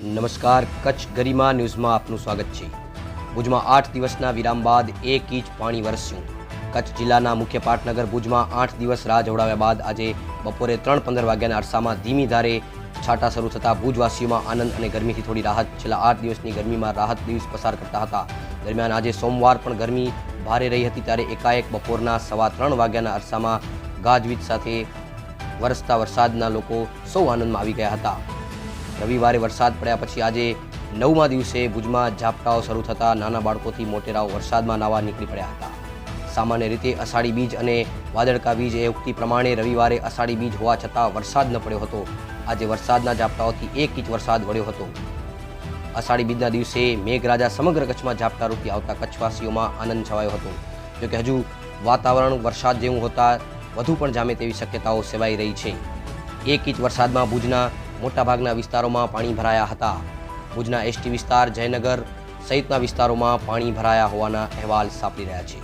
નમસ્કાર, કચ્છ ગરિમા ન્યૂઝમાં આપનું સ્વાગત છે. ભુજમાં આઠ દિવસના વિરામ બાદ એક ઇંચ પાણી વરસ્યું. કચ્છ જિલ્લાના મુખ્ય પાટનગર ભુજમાં આઠ દિવસ રાહ જોડાવ્યા બાદ આજે બપોરે ત્રણ પંદર વાગ્યાના અરસામાં ધીમી ધારે છાંટા શરૂ થતાં ભુજવાસીઓમાં આનંદ અને ગરમીથી થોડી રાહત. છેલ્લા આઠ દિવસની ગરમીમાં રાહત દિવસ પસાર કરતા હતા. દરમિયાન આજે સોમવાર પણ ગરમી ભારે રહી હતી ત્યારે એકાએક બપોરના સવા ત્રણ વાગ્યાના અરસામાં ગાજવીજ સાથે વરસતા વરસાદના લોકો સૌ આનંદમાં આવી ગયા હતા. રવિવારે વરસાદ પડ્યા પછી આજે નવમા દિવસે ભુજમાં ઝાપટાઓ શરૂ થતાં નાના બાળકોથી મોટેરાઓ વરસાદમાં નાવા નીકળી પડ્યા હતા. સામાન્ય રીતે અષાઢી બીજ અને વાદળકા બીજ એ ઉક્તિ પ્રમાણે રવિવારે અષાઢી બીજ હોવા છતાં વરસાદ ન પડ્યો હતો. આજે વરસાદના ઝાપટાઓથી એક ઇંચ વરસાદ વળ્યો હતો. અષાઢી બીજના દિવસે મેઘરાજા સમગ્ર કચ્છમાં ઝાપટા રૂપી આવતા કચ્છવાસીઓમાં આનંદ છવાયો હતો. જોકે હજુ વાતાવરણ વરસાદ જેવું હોતા વધુ પણ જામે તેવી શક્યતાઓ સેવાઈ રહી છે. એક ઇંચ વરસાદમાં ભુજના મોટાભાગના વિસ્તારોમાં પાણી ભરાયા હતા. ભુજના એસટી વિસ્તાર, જયનગર સહિતના વિસ્તારોમાં પાણી ભરાયા હોવાના અહેવાલ સાંપડી રહ્યા છે.